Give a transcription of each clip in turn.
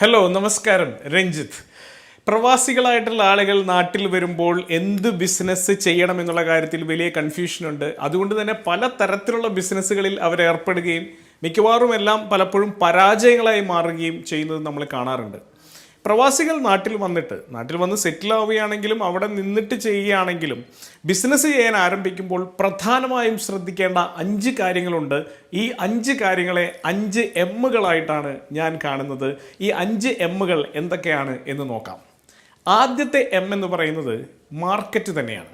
Hello നമസ്കാരം രഞ്ജിത്ത്. പ്രവാസികളായിട്ടുള്ള ആളുകൾ നാട്ടിൽ വരുമ്പോൾ എന്ത് ബിസിനസ് ചെയ്യണം എന്നുള്ള കാര്യത്തിൽ വലിയ കൺഫ്യൂഷനുണ്ട് അതുകൊണ്ട് തന്നെ പല തരത്തിലുള്ള ബിസിനസ്സുകളിൽ അവർ ഏർപ്പെടുകയും മിക്കവാറും എല്ലാം പലപ്പോഴും പരാജയങ്ങളായി മാറുകയും ചെയ്യുന്നത് നമ്മൾ കാണാറുണ്ട്. പ്രവാസികൾ നാട്ടിൽ വന്നിട്ട് നാട്ടിൽ വന്ന് സെറ്റിൽ ആവുകയാണെങ്കിലും അവിടെ നിന്നിട്ട് ചെയ്യുകയാണെങ്കിലും ബിസിനസ് ചെയ്യാൻ ആരംഭിക്കുമ്പോൾ പ്രധാനമായും ശ്രദ്ധിക്കേണ്ട അഞ്ച് കാര്യങ്ങളുണ്ട്. ഈ അഞ്ച് കാര്യങ്ങളെ അഞ്ച് എമ്മുകളായിട്ടാണ് ഞാൻ കാണുന്നത്. ഈ അഞ്ച് എമ്മുകൾ എന്തൊക്കെയാണ് എന്ന് നോക്കാം. ആദ്യത്തെ എം എന്ന് പറയുന്നത് മാർക്കറ്റ് തന്നെയാണ്.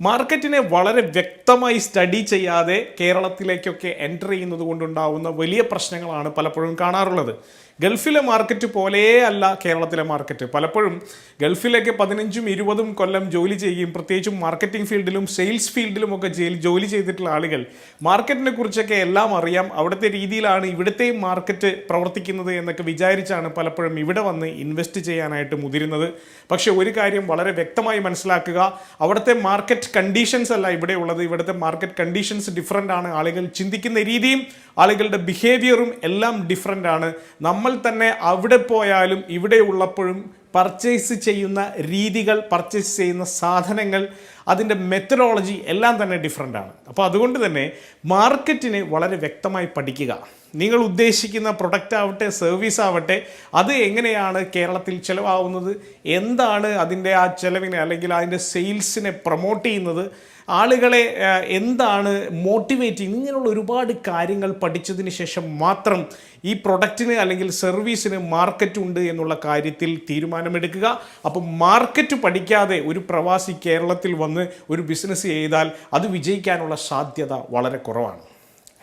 മാർക്കറ്റിനെ വളരെ വ്യക്തമായി സ്റ്റഡി ചെയ്യാതെ കേരളത്തിലേക്കൊക്കെ എന്റർ ചെയ്യുന്നത് കൊണ്ടുണ്ടാവുന്ന വലിയ പ്രശ്നങ്ങളാണ് പലപ്പോഴും കാണാറുള്ളത്. ഗൾഫിലെ മാർക്കറ്റ് പോലെ അല്ല കേരളത്തിലെ മാർക്കറ്റ്. പലപ്പോഴും ഗൾഫിലേക്ക് പതിനഞ്ചും ഇരുപതും കൊല്ലം ജോലി ചെയ്യുകയും പ്രത്യേകിച്ചും മാർക്കറ്റിംഗ് ഫീൽഡിലും സെയിൽസ് ഫീൽഡിലും ഒക്കെ ജോലി ചെയ്തിട്ടുള്ള ആളുകൾ മാർക്കറ്റിനെ കുറിച്ചൊക്കെ എല്ലാം അറിയാം. അവിടുത്തെ രീതിയിലാണ് ഇവിടുത്തെയും മാർക്കറ്റ് പ്രവർത്തിക്കുന്നത് എന്നൊക്കെ വിചാരിച്ചാണ് പലപ്പോഴും ഇവിടെ വന്ന് ഇൻവെസ്റ്റ് ചെയ്യാനായിട്ട് മുതിരുന്നത്. പക്ഷേ ഒരു കാര്യം വളരെ വ്യക്തമായി മനസ്സിലാക്കുക. അവിടുത്തെ മാർക്കറ്റ് കണ്ടീഷൻസ് അല്ല ഇവിടെ ഉള്ളത്. ഇവിടുത്തെ മാർക്കറ്റ് കണ്ടീഷൻസ് ഡിഫറെന്റ് ആണ്. ആളുകൾ ചിന്തിക്കുന്ന രീതിയും ആളുകളുടെ ബിഹേവിയറും എല്ലാം ഡിഫറെന്റ് ആണ്. നമ്മൾ തന്നെ അവിടെ പോയാലും ഇവിടെ ഉള്ളപ്പോഴും പർച്ചേസ് ചെയ്യുന്ന രീതികൾ പർച്ചേസ് ചെയ്യുന്ന സാധനങ്ങൾ അതിന്റെ മെത്തഡോളജി എല്ലാം തന്നെ ഡിഫറെന്റ് ആണ്. അപ്പോൾ അതുകൊണ്ട് തന്നെ മാർക്കറ്റിനെ വളരെ വ്യക്തമായി പഠിക്കുക. നിങ്ങൾ ഉദ്ദേശിക്കുന്ന പ്രൊഡക്റ്റ് ആവട്ടെ സർവീസ് ആവട്ടെ അത് എങ്ങനെയാണ് കേരളത്തിൽ ചിലവാകുന്നത് എന്താണ് അതിന്റെ ആ ചിലവിനെ അല്ലെങ്കിൽ അതിന്റെ സെയിൽസിനെ പ്രൊമോട്ട് ചെയ്യുന്നത് ആളുകളെ എന്താണ് മോട്ടിവേറ്റ് ചെയ്യുന്നത്? ഇങ്ങനെയുള്ള ഒരുപാട് കാര്യങ്ങൾ പഠിച്ചതിന് ശേഷം മാത്രം ഈ പ്രൊഡക്റ്റിന് അല്ലെങ്കിൽ സർവീസിന് മാർക്കറ്റ് ഉണ്ട് എന്നുള്ള കാര്യത്തിൽ തീരുമാനമെടുക്കുക. അപ്പം മാർക്കറ്റ് പഠിക്കാതെ ഒരു പ്രവാസി കേരളത്തിൽ വന്ന് ഒരു ബിസിനസ് ചെയ്താൽ അത് വിജയിക്കാനുള്ള സാധ്യത വളരെ കുറവാണ്.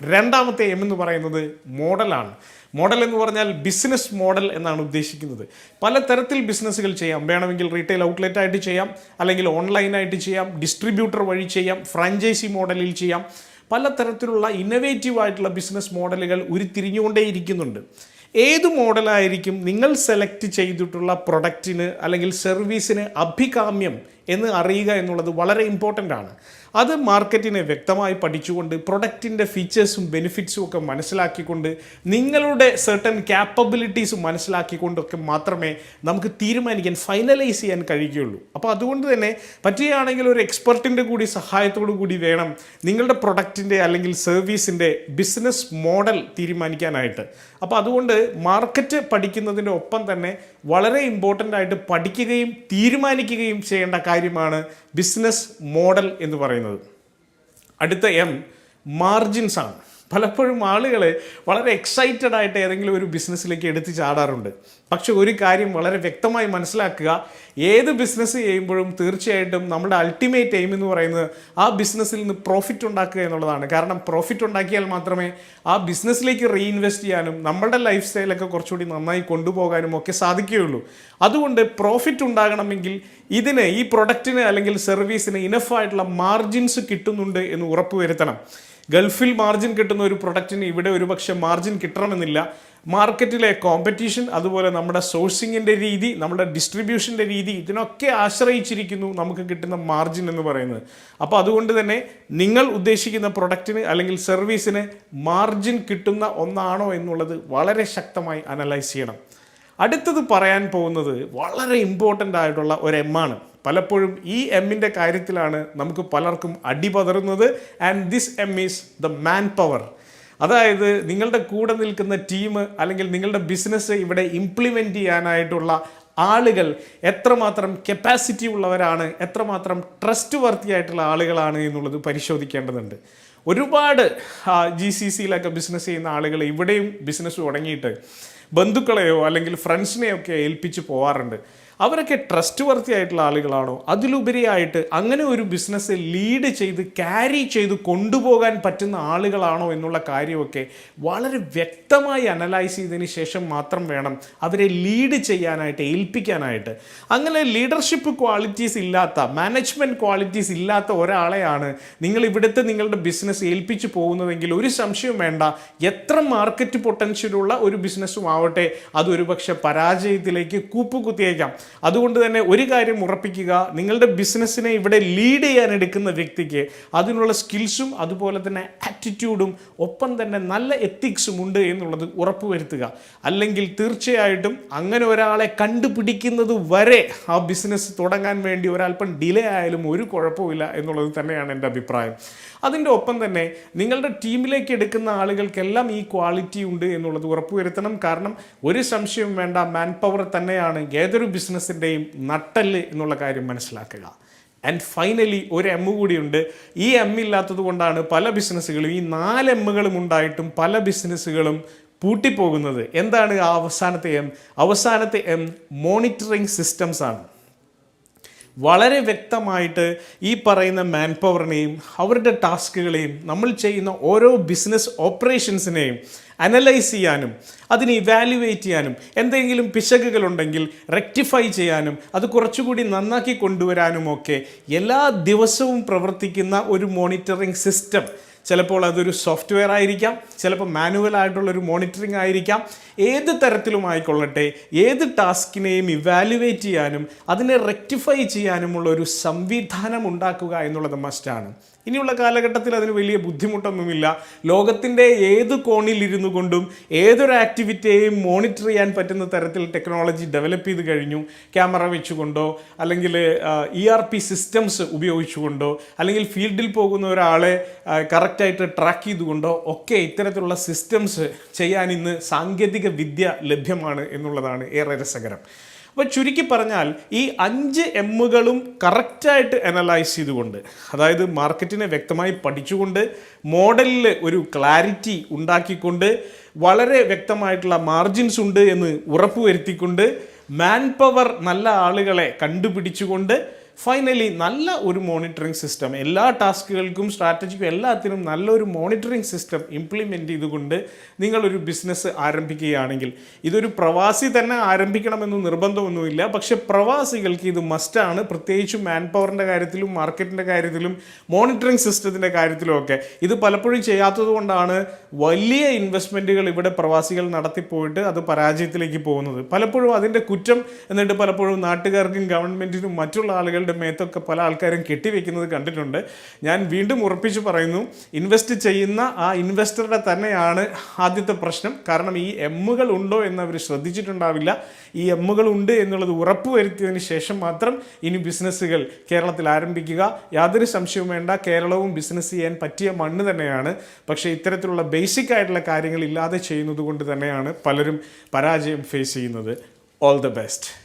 രണ്ടാമത്തെ എം എന്ന് പറയുന്നത് മോഡലാണ് മോഡൽ എന്ന് പറഞ്ഞാൽ ബിസിനസ് മോഡൽ എന്നാണ് ഉദ്ദേശിക്കുന്നത്. പലതരത്തിൽ ബിസിനസ്സുകൾ ചെയ്യാം. വേണമെങ്കിൽ റീറ്റെയിൽ ഔട്ട്ലെറ്റ് ആയിട്ട് ചെയ്യാം. അല്ലെങ്കിൽ ഓൺലൈനായിട്ട് ചെയ്യാം. ഡിസ്ട്രിബ്യൂട്ടർ വഴി ചെയ്യാം. ഫ്രാഞ്ചൈസി മോഡലിൽ ചെയ്യാം. പലതരത്തിലുള്ള ഇന്നവേറ്റീവ് ആയിട്ടുള്ള ബിസിനസ് മോഡലുകൾ ഉരുത്തിരിഞ്ഞുകൊണ്ടേയിരിക്കുന്നുണ്ട്. ഏത് മോഡലായിരിക്കും നിങ്ങൾ സെലക്ട് ചെയ്തിട്ടുള്ള പ്രൊഡക്റ്റിന് അല്ലെങ്കിൽ സർവീസിന് അഭികാമ്യം എന്ന് അറിയുക എന്നുള്ളത് വളരെ ഇമ്പോർട്ടന്റ് ആണ്. അത് മാർക്കറ്റിനെ വ്യക്തമായി പഠിച്ചുകൊണ്ട് പ്രൊഡക്റ്റിന്റെ ഫീച്ചേഴ്സും ബെനിഫിറ്റ്സും ഒക്കെ മനസ്സിലാക്കിക്കൊണ്ട് നിങ്ങളുടെ സെർട്ടൻ ക്യാപ്പബിലിറ്റീസ് മനസ്സിലാക്കിക്കൊണ്ടൊക്കെ മാത്രമേ നമുക്ക് തീരുമാനിക്കാൻ ഫൈനലൈസ് ചെയ്യാൻ കഴിയുകയുള്ളൂ. അപ്പോൾ അതുകൊണ്ട് തന്നെ പറ്റുകയാണെങ്കിൽ ഒരു എക്സ്പെർട്ടിന്റെ കൂടി സഹായത്തോടു കൂടി വേണം നിങ്ങളുടെ പ്രൊഡക്റ്റിന്റെ അല്ലെങ്കിൽ സർവീസിന്റെ ബിസിനസ് മോഡൽ തീരുമാനിക്കാനായിട്ട്. അപ്പോൾ അതുകൊണ്ട് മാർക്കറ്റ് പഠിക്കുന്നതിന്റെ ഒപ്പം തന്നെ വളരെ ഇമ്പോർട്ടന്റ് ആയിട്ട് പഠിക്കുകയും തീരുമാനിക്കുകയും ചെയ്യേണ്ട കാര്യമാണ് ബിസിനസ് മോഡൽ എന്ന് പറയുന്നത്. അടുത്ത എം മാർജിൻസ് ആണ്. പലപ്പോഴും ആളുകളെ വളരെ എക്സൈറ്റഡ് ആയിട്ട് ഏതെങ്കിലും ഒരു ബിസിനസ്സിലേക്ക് എടുത്ത് ചാടാറുണ്ട്. പക്ഷെ ഒരു കാര്യം വളരെ വ്യക്തമായി മനസ്സിലാക്കുക. ഏത് ബിസിനസ് ചെയ്യുമ്പോഴും തീർച്ചയായിട്ടും നമ്മുടെ അൾട്ടിമേറ്റ് എയിം എന്ന് പറയുന്നത് ആ ബിസിനസ്സിൽ നിന്ന് പ്രോഫിറ്റ് ഉണ്ടാക്കുക എന്നുള്ളതാണ്. കാരണം പ്രോഫിറ്റ് ഉണ്ടാക്കിയാൽ മാത്രമേ ആ ബിസിനസ്സിലേക്ക് റീഇൻവെസ്റ്റ് ചെയ്യാനും നമ്മുടെ ലൈഫ് സ്റ്റൈലൊക്കെ കുറച്ചുകൂടി നന്നായി കൊണ്ടുപോകാനും ഒക്കെ സാധിക്കുകയുള്ളൂ. അതുകൊണ്ട് പ്രോഫിറ്റ് ഉണ്ടാകണമെങ്കിൽ ഇതിന് ഈ പ്രൊഡക്റ്റിന് അല്ലെങ്കിൽ സർവീസിന് ഇനഫായിട്ടുള്ള മാർജിൻസ് കിട്ടുന്നുണ്ട് എന്ന് ഉറപ്പുവരുത്തണം. ഗൾഫിൽ മാർജിൻ കിട്ടുന്ന ഒരു പ്രൊഡക്റ്റിന് ഇവിടെ ഒരുപക്ഷെ മാർജിൻ കിട്ടണമെന്നില്ല. മാർക്കറ്റിലെ കോമ്പറ്റീഷൻ അതുപോലെ നമ്മുടെ സോഴ്സിങ്ങിന്റെ രീതി നമ്മുടെ ഡിസ്ട്രിബ്യൂഷന്റെ രീതി ഇതിനൊക്കെ ആശ്രയിച്ചിരിക്കുന്നു നമുക്ക് കിട്ടുന്ന മാർജിൻ എന്ന് പറയുന്നത്. അപ്പോൾ അതുകൊണ്ട് തന്നെ നിങ്ങൾ ഉദ്ദേശിക്കുന്ന പ്രൊഡക്റ്റിന് അല്ലെങ്കിൽ സർവീസിന് മാർജിൻ കിട്ടുന്ന ഒന്നാണോ എന്നുള്ളത് വളരെ ശക്തമായി അനലൈസ് ചെയ്യണം. അടുത്തത് പറയാൻ പോകുന്നത് വളരെ ഇമ്പോർട്ടന്റ് ആയിട്ടുള്ള ഒരു എം ആണ്. പലപ്പോഴും ഈ എമ്മിന്റെ കാര്യത്തിലാണ് നമുക്ക് പലർക്കും അടിപതറുന്നത്. And this M is the manpower അതായത് നിങ്ങളുടെ കൂടെ നിൽക്കുന്ന ടീം അല്ലെങ്കിൽ നിങ്ങളുടെ ബിസിനസ് ഇവിടെ ഇംപ്ലിമെന്റ് ചെയ്യാനായിട്ടുള്ള ആളുകൾ എത്രമാത്രം കപ്പാസിറ്റി ഉള്ളവരാണ് എത്രമാത്രം ട്രസ്റ്റ് വർത്തി ആയിട്ടുള്ള ആളുകളാണ് എന്നുള്ളത് പരിശോധിക്കേണ്ടതുണ്ട്. ഒരുപാട് ജി സി സിയിലൊക്കെ ബിസിനസ് ചെയ്യുന്ന ആളുകൾ ഇവിടെയും ബിസിനസ് തുടങ്ങിയിട്ട് ബന്ധുക്കളെയോ അല്ലെങ്കിൽ ഫ്രണ്ട്സിനെയൊക്കെ ഏൽപ്പിച്ച് പോവാറുണ്ട്. അവരൊക്കെ ട്രസ്റ്റ് വർത്തി ആയിട്ടുള്ള ആളുകളാണോ? അതിലുപരിയായിട്ട് അങ്ങനെ ഒരു ബിസിനസ് ലീഡ് ചെയ്ത് ക്യാരി ചെയ്ത് കൊണ്ടുപോകാൻ പറ്റുന്ന ആളുകളാണോ എന്നുള്ള കാര്യമൊക്കെ വളരെ വ്യക്തമായി അനലൈസ് ചെയ്തതിന് ശേഷം മാത്രം വേണം അവരെ ലീഡ് ചെയ്യാനായിട്ട് ഏൽപ്പിക്കാനായിട്ട്. അങ്ങനെ ലീഡർഷിപ്പ് ക്വാളിറ്റീസ് ഇല്ലാത്ത മാനേജ്മെന്റ് ക്വാളിറ്റീസ് ഇല്ലാത്ത ഒരാളെയാണ് നിങ്ങൾ ഇവിടുത്തെ നിങ്ങളുടെ ബിസിനസ് ഏൽപ്പിച്ചു പോകുന്നതെങ്കിൽ ഒരു സംശയവും വേണ്ട. എത്ര മാർക്കറ്റ് പൊട്ടൻഷ്യലുള്ള ഒരു ബിസിനസ്സും ആവട്ടെ. അതൊരു പക്ഷെ പരാജയത്തിലേക്ക് കൂപ്പുകുത്തിയേക്കാം. അതുകൊണ്ട് തന്നെ ഒരു കാര്യം ഉറപ്പിക്കുക നിങ്ങളുടെ ബിസിനസ്സിനെ ഇവിടെ ലീഡ് ചെയ്യാൻ എടുക്കുന്ന വ്യക്തിക്ക് അതിനുള്ള സ്കിൽസും അതുപോലെ തന്നെ ആറ്റിറ്റ്യൂഡും ഒപ്പം തന്നെ നല്ല എത്തിക്സും ഉണ്ട് എന്നുള്ളത് ഉറപ്പുവരുത്തുക. അല്ലെങ്കിൽ തീർച്ചയായിട്ടും അങ്ങനെ ഒരാളെ കണ്ടുപിടിക്കുന്നത് വരെ ആ ബിസിനസ് തുടങ്ങാൻ വേണ്ടി ഒരല്പം ഡിലേ ആയാലും ഒരു കുഴപ്പമില്ല എന്നുള്ളത് തന്നെയാണ് എന്റെ അഭിപ്രായം. അതിന്റെ ഒപ്പം തന്നെ നിങ്ങളുടെ ടീമിലേക്ക് എടുക്കുന്ന ആളുകൾക്കെല്ലാം ഈ ക്വാളിറ്റി ഉണ്ട് എന്നുള്ളത് ഉറപ്പുവരുത്തണം. കാരണം ഒരു സംശയവും വേണ്ട മാൻ പവർ തന്നെയാണ്. ഏതൊരു ബിസിനസ്സിന്റെയും നട്ടൽ എന്നുള്ള കാര്യം മനസ്സിലാക്കുക. ആൻഡ് ഫൈനലി ഒരു എം കൂടിയുണ്ട്. ഈ എം ഇല്ലാത്തത് കൊണ്ടാണ് പല ബിസിനസ്സുകളും ഈ നാല് എമ്മുകളും ഉണ്ടായിട്ടും പല ബിസിനസ്സുകളും പൂട്ടിപ്പോകുന്നത്. എന്താണ് ആ അവസാനത്തെ എം അവസാനത്തെ എം മോണിറ്ററിങ് സിസ്റ്റംസ് ആണ്. വളരെ വ്യക്തമായിട്ട് ഈ പറയുന്ന മാൻ പവറിനെയും അവരുടെ ടാസ്കുകളെയും നമ്മൾ ചെയ്യുന്ന ഓരോ ബിസിനസ് ഓപ്പറേഷൻസിനെയും അനലൈസ് ചെയ്യാനും അതിനെ ഇവാലുവേറ്റ് ചെയ്യാനും എന്തെങ്കിലും പിശകുകളുണ്ടെങ്കിൽ റെക്ടിഫൈ ചെയ്യാനും അത് കുറച്ചുകൂടി നന്നാക്കി കൊണ്ടുവരാനും ഒക്കെ എല്ലാ ദിവസവും പ്രവർത്തിക്കുന്ന ഒരു മോണിറ്ററിംഗ് സിസ്റ്റം ചിലപ്പോൾ അതൊരു സോഫ്റ്റ്വെയർ ആയിരിക്കാം ചിലപ്പോൾ മാനുവൽ ആയിട്ടുള്ള ഒരു മോണിറ്ററിംഗ് ആയിരിക്കാം. ഏത് തരത്തിലും ആയിക്കൊള്ളട്ടെ ഏത് ടാസ്കിനെയും ഇവാലുവേറ്റ് ചെയ്യാനും അതിനെ റെക്ടിഫൈ ചെയ്യാനുമുള്ള ഒരു സംവിധാനം ഉണ്ടാക്കുക എന്നുള്ളത് മസ്റ്റാണ് ഇനിയുള്ള കാലഘട്ടത്തിൽ അതിന് വലിയ ബുദ്ധിമുട്ടൊന്നുമില്ല. ലോകത്തിന്റെ ഏത് കോണിൽ ഇരുന്നു കൊണ്ടും ഏതൊരു ആക്ടിവിറ്റിയെയും മോണിറ്റർ ചെയ്യാൻ പറ്റുന്ന തരത്തിൽ ടെക്നോളജി ഡെവലപ്പ് ചെയ്ത് കഴിഞ്ഞു. ക്യാമറ വെച്ചുകൊണ്ടോ അല്ലെങ്കിൽ ഇ ആർ പി സിസ്റ്റംസ് ഉപയോഗിച്ചുകൊണ്ടോ അല്ലെങ്കിൽ ഫീൽഡിൽ പോകുന്ന ഒരാളെ കറക്റ്റായിട്ട് ട്രാക്ക് ചെയ്തുകൊണ്ടോ ഒക്കെ ഇത്തരത്തിലുള്ള സിസ്റ്റംസ് ചെയ്യാൻ ഇന്ന് സാങ്കേതിക വിദ്യ ലഭ്യമാണ് എന്നുള്ളതാണ് ഏറെ രസകരം. അപ്പോൾ ചുരുക്കി പറഞ്ഞാൽ ഈ അഞ്ച് എമ്മുകളും കറക്റ്റായിട്ട് അനലൈസ് ചെയ്തുകൊണ്ട് അതായത് മാർക്കറ്റിനെ വ്യക്തമായി പഠിച്ചുകൊണ്ട് മോഡലിൽ ഒരു ക്ലാരിറ്റി ഉണ്ടാക്കിക്കൊണ്ട് വളരെ വ്യക്തമായിട്ടുള്ള മാർജിൻസ് ഉണ്ട് എന്ന് ഉറപ്പുവരുത്തിക്കൊണ്ട് മാൻ പവർ നല്ല ആളുകളെ കണ്ടുപിടിച്ചുകൊണ്ട് ഫൈനലി നല്ല ഒരു മോണിറ്ററിംഗ് സിസ്റ്റം എല്ലാ ടാസ്കുകൾക്കും സ്ട്രാറ്റജിക്കും എല്ലാത്തിനും നല്ലൊരു മോണിറ്ററിംഗ് സിസ്റ്റം ഇംപ്ലിമെന്റ് ചെയ്തുകൊണ്ട് നിങ്ങളൊരു ബിസിനസ് ആരംഭിക്കുകയാണെങ്കിൽ. ഇതൊരു പ്രവാസി തന്നെ ആരംഭിക്കണമെന്ന് നിർബന്ധമൊന്നുമില്ല. പക്ഷേ പ്രവാസികൾക്ക് ഇത് മസ്റ്റാണ് പ്രത്യേകിച്ചും മാൻ പവറിന്റെ കാര്യത്തിലും മാർക്കറ്റിന്റെ കാര്യത്തിലും മോണിറ്ററിംഗ് സിസ്റ്റത്തിന്റെ കാര്യത്തിലും ഒക്കെ. ഇത് പലപ്പോഴും ചെയ്യാത്തതുകൊണ്ടാണ് വലിയ ഇൻവെസ്റ്റ്മെന്റുകൾ ഇവിടെ പ്രവാസികൾ നടത്തിപ്പോയിട്ട് അത് പരാജയത്തിലേക്ക് പോകുന്നത്. പലപ്പോഴും അതിന്റെ കുറ്റം എന്നിട്ട് പലപ്പോഴും നാട്ടുകാർക്കും ഗവൺമെന്റിനും മറ്റുള്ള ആളുകളുടെ മേത്തൊക്കെ പല ആൾക്കാരും കെട്ടിവെക്കുന്നത് കണ്ടിട്ടുണ്ട്. ഞാൻ വീണ്ടും ഉറപ്പിച്ച് പറയുന്നു ഇൻവെസ്റ്റ് ചെയ്യുന്ന ആ ഇൻവെസ്റ്ററുടെ തന്നെയാണ് ആദ്യത്തെ പ്രശ്നം. കാരണം ഈ എമ്മുകൾ ഉണ്ടോ എന്ന് അവർ ശ്രദ്ധിച്ചിട്ടുണ്ടാവില്ല. ഈ എമ്മുകൾ ഉണ്ട് എന്നുള്ളത് ഉറപ്പ് വരുത്തിയതിന് ശേഷം മാത്രം ഇനി ബിസിനസ്സുകൾ കേരളത്തിൽ ആരംഭിക്കുക. യാതൊരു സംശയവും വേണ്ട. കേരളവും ബിസിനസ് ചെയ്യാൻ പറ്റിയ മണ്ണ് തന്നെയാണ്. പക്ഷേ ഇത്തരത്തിലുള്ള ബേസിക് ആയിട്ടുള്ള കാര്യങ്ങൾ ഇല്ലാതെ ചെയ്യുന്നത് കൊണ്ട് തന്നെയാണ് പലരും പരാജയം ഫേസ് ചെയ്യുന്നത്. All the best